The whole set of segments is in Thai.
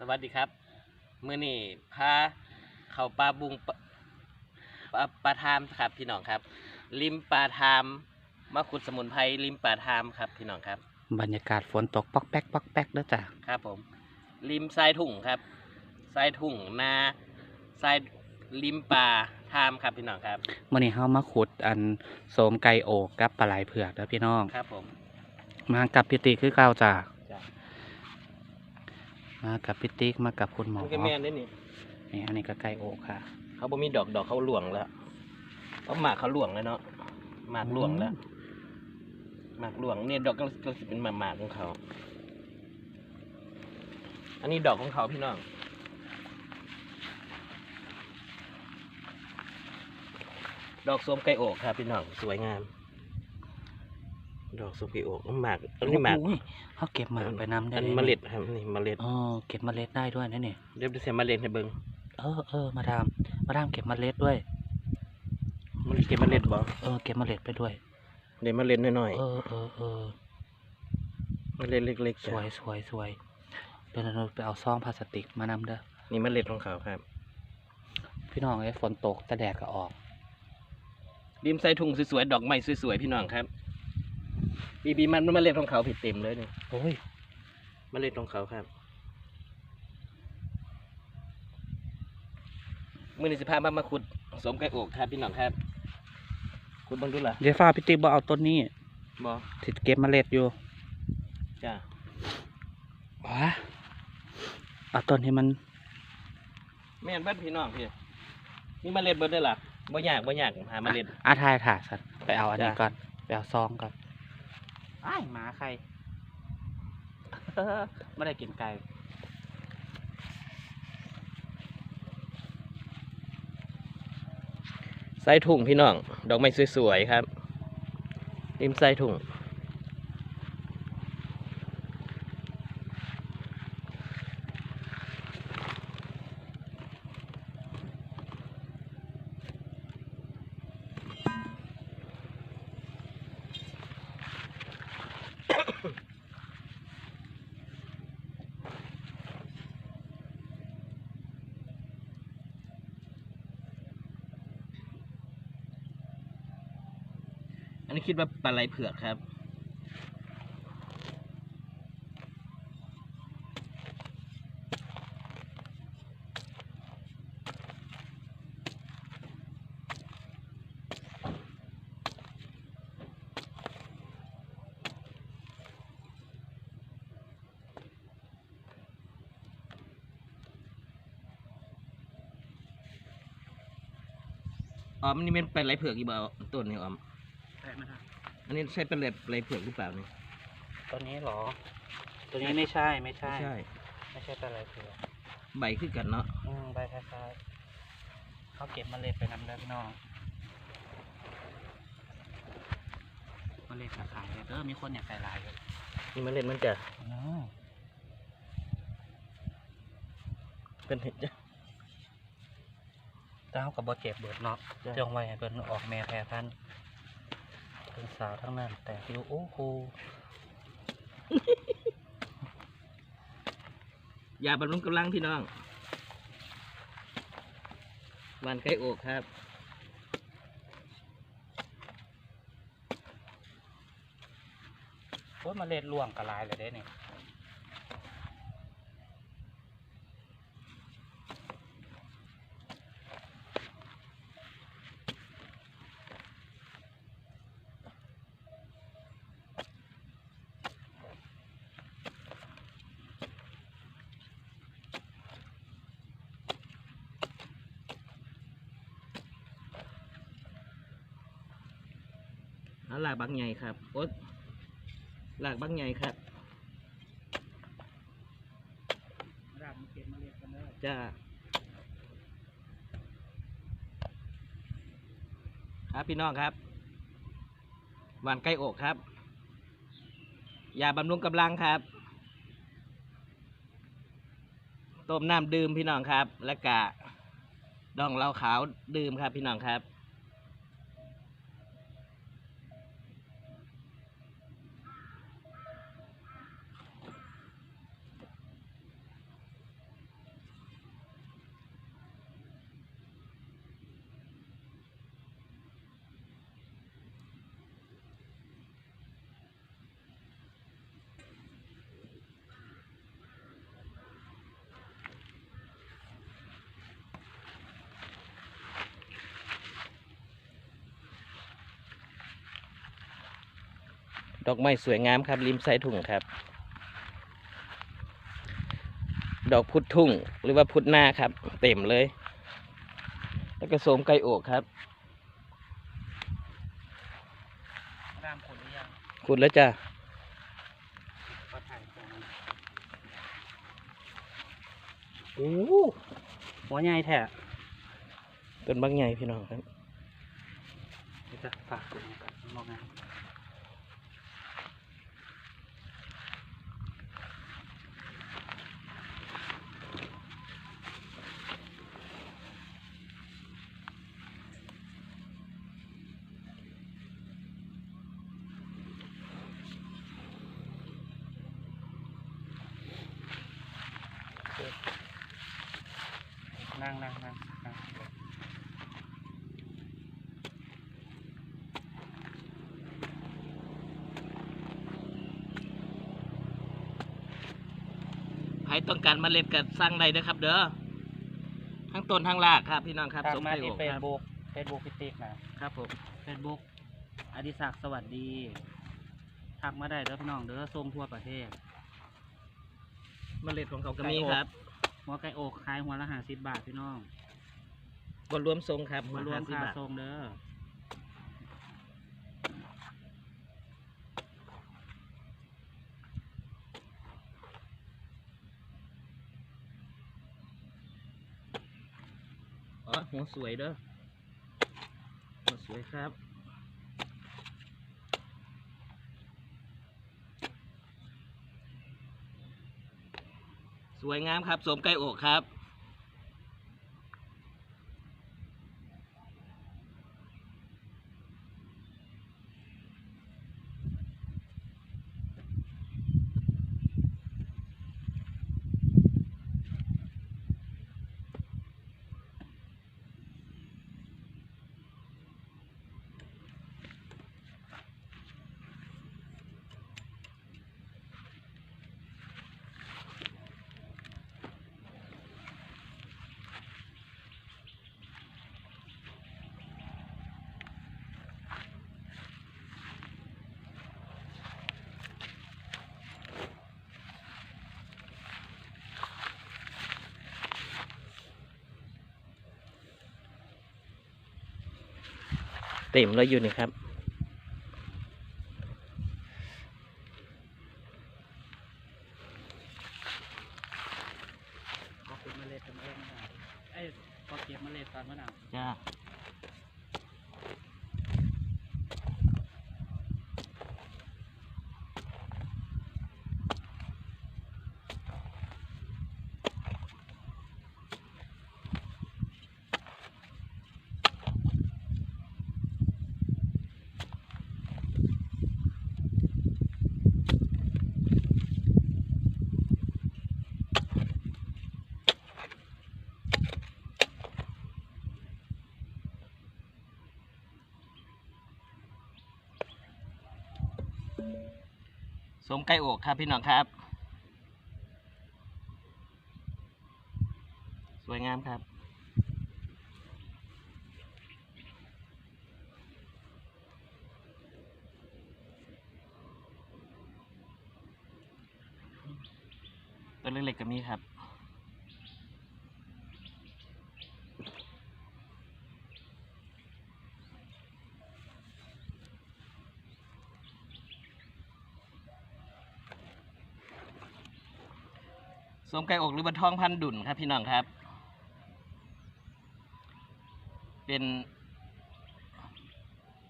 สวัสดีครับมื้อนี้พาเข้าปลาบุงปลาปลาปลาทามครับพี่น้องครับ ริมปลาทามมะขุดสมุนไพรริมปลาทามครับพี่น้องครับ บรรยากาศฝนตกป๊อกแป๊กป๊อกแป๊กเด้อจ้ะครับผม ริมทรายถุงครับทรายถุงนาทรายริมปลาทามครับพี่น้องครับมื่อนี้เฮามาขุดอันโสมไก่โอกกับปลาไหลเผือกเด้อพี่น้องครับผม มากับพิติคือเก่าจ้ะจ้ะ มากับพิติมากับคุณหมอมันก็แม่นได้นี่นี่อันนี้ก็ไก่โอกค่ะ เขาบ่มีดอกดอกเขาหลวงแล้วเขาหมากเขาหลวงแล้วเนาะหมากหลวงแล้วหมากหลวงเนี่ยดอกก็ก็สิเป็นหมากหมากของเขา อันนี้ดอกของเขาพี่น้องดอกส้มไก่โอกครับพี่น้องสวยงาม ดอกส้มไก่โอกหมากอันนี้หมากอุ้ยเขาเก็บหมากไปน้ำได้อันลยเมล็ดครับนี่เมล็ดอ๋อเก็บเมล็ดได้ด้วยนะเนี่ยเดี๋ยวจะเสียเมล็ดให้เบิ่งเออเออมาดามมาดามเก็บเมล็ดด้วยมันเก็บเมล็ดบ่เออเก็บเมล็ดไปด้วยเดี๋ยวเมล็ดน้อยเออเออเออๆเมล็ดเล็กๆสจ้ะวยสวยสวยเดี๋ยวเราไปเอาซองพลาสติกมานำเด้อนี่เมล็ดของเขาครับ พี่น้องไอ้ยฝนตกแต่แดดก็ออกริมใส่ถุงสวยๆดอกไม้สวยๆพี่น้องครับ บีบีมันเมล็ดของเขาผิดเต็มเลยนี่โอ้ยเมล็ดของเขาครับมือนี้สิพามามาขุดสมไก่อกครับพี่น้องครับขุดเบังดูล่ะเดี๋ยวฟ้าพี่ติ๊กบอกเอาต้นนี้บ่ติดเก็บเมล็ดอยู่จ้าว้าเอาต้นที่มันแม่นเบิดพี่น้องพี่นี่เมล็ดเบิดได้อล่ะบ่ยากบ่ยากหาเมล็ดอาทายถ่าสัตว์ไปเอาอันนี้จ้ะก่อนไปเอาซองก่อน ไอ้หมาใคร ไม่ได้กินไก่ใส่ถุงพี่น้อง ดอกไม้สวยๆครับริมใส่ถุง นนี้คิดว่าปลาไหลเผือกครับ อ๋อมันนี่เป็นปลาไหลเผือกอีกเปล่าต้นนี่อ๋อม อันนี้ใช่เป็นไหลเผือกหรือเปล่านี่ตัวนี้เหรอ ตัวนี้ไม่ใช่ไม่ใช่ ไม่ใช่ ไม่ใช่อะไรเผือกใบคือกันเนาะอืมใบคล้ายๆเขาเก็บเมล็ดไปนำเด้อพี่น้องเมล็ดขายเลยเด้อมีคนอยากใส่ลายเลยนี่เมล็ดมันจะอ๋อเป็นเห็ดจ้ะเจ้ากับบเก็บเบิดเนาะจ้ะจงไว้ให้เพิ่นออกแม่แพร่พันธุ์ เป็นสาวทั้งนั้น แต่ผิวโอ้โหยาบำรุงกำลังพี่น้องหวานไก่อกครับโอ้ยเมล็ดล่วงกระลายเลยเด้นี่ แล้วหลากบางใหญ่ครับโอ๊ยหลากบางใหญ่ครับรากมันเก็บเมล็ดกันเด้อจ้าครับพี่น้องครับหวานไก่อกครับยาบำรุงกำลังครับต้มน้ำดื่มพี่น้องครับ และกะดองเหล้าขาวดื่มครับพี่น้องครับ ดอกไม้สวยงามครับริมไซถุงครับ ดอกพุดทุ่งหรือว่าพุดหน้าครับ เต็มเลย แล้วก็โสมไก่โอกครับน้ำขนหรือยังขุดแล้วจ้ะก็ถ่ายตรงนั้นโอ้หัวใหญ่แท้ต้นบักใหญ่พี่น้องครับเดี๋ยวจะฝากดูกันมองนะ นั่งนั่งนั่งนั่งใครต้องการเมาเล็ดกับสร้างได้เด้อครับ เด้อทั้งต้นทั้งรากครับ พี่น้องครับสมมาที่โอกเฟซบุ๊กเฟซบุ๊กพิติกนะครับผมเฟซบุ๊กอดิศักดิ์สวัสดีทักมาได้เด้อพี่น้องเด้อส่งทั่วประเทศเมล็ดของเขาก็มีครับ หัวไก่อกขายหัวละห้าสิบบาทพี่น้องบนรวมทรงครับมารวม50ค่าบทส่งเด้ออ๋อหัวสวยเด้อหัวสวยครับ วยงามครับสวมไก่อกครับ เต็มแล้วอยู่นี่ครับก็เป็นเมล็ดเป็นเองนะเอ้ยก็เก็บเมล็ดตอนมะนาวจ้า สมไก่อกครับพี่น้องครับ สวยงามครับต้นเล็กๆก็มีครับ สมไก่อกหรือบันทองพันดุนครับพี่น้องครับ เป็น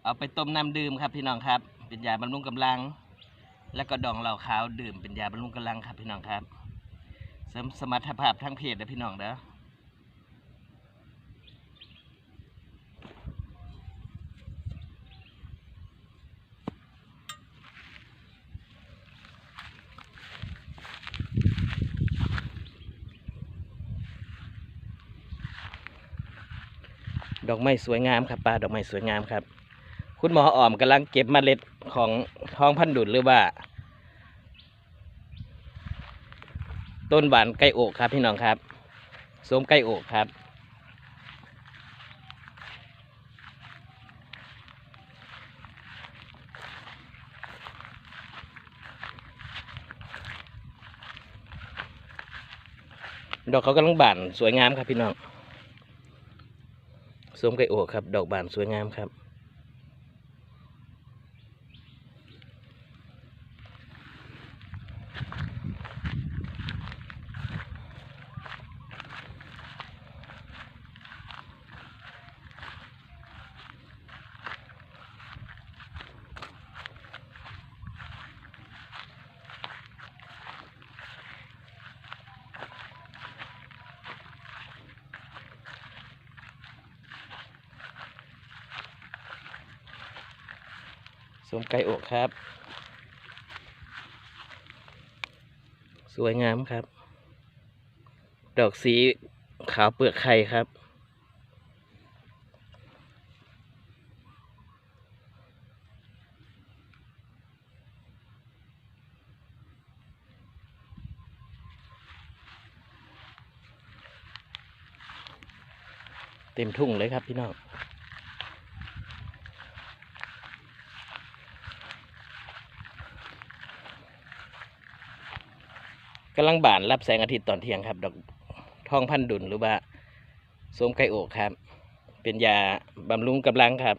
เอาไปต้มน้ำดื่มครับพี่น้องครับ เป็นยาบำรุงกำลัง และก็ดองเหล่าขาวดื่มเป็นยาบำรุงกำลังครับพี่น้องครับ เสริมสมรรถภาพทางเพศนะพี่น้องเด้อ ดอกไม้สวยงามครับป้าดอกไม้สวยงามครับ คุณหมออ่อมกำลังเก็บมเมล็ดของท้องพันดุลหรือว่า ต้นหวานไก่โอกครับพี่น้องครับสมไก่โอกครับดอกเขากำลังบานสวยงามครับพี่น้อง สวมไก่โอกครับ ดอกบานสวยงามครับ สวมไก่อกครับ สวยงามครับ ดอกสีขาวเปลือกไข่ครับ เต็มทุ่งเลยครับพี่น้อง กำลังบานรับแสงอาทิตย์ตอนเที่ยงครับ ดอกทองพันดุลหรือว่าส้มไก่โอกครับ เป็นยาบำรุงกำลังครับ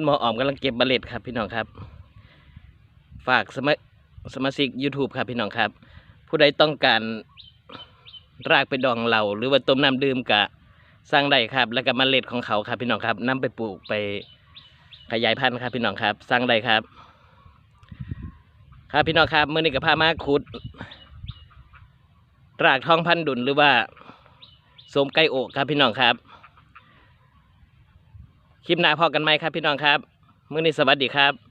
คุณหมอออมกำลังเก็บเมล็ดครับพี่น้องครับ ฝากสมาสมาชิก YouTube ครับพี่น้องครับ ผู้ใดต้องการรากไปดองเหล่า หรือว่าต้มน้ำดื่มกะสร้างได้ครับ แล้วก็เมล็ดของเขาครับพี่น้องครับนำไปปลูกไปขยายพันธุ์ครับพี่น้องครับ สร้างได้ครับ ครับพี่น้องครับเมื่อนี้กับพามาขุดรากทองพันดุลหรือว่าสมไก่โอกครับพี่น้องครับ คลิปหน้าพอกันไหมครับพี่น้องครับมื้อนี้สวัสดีครับ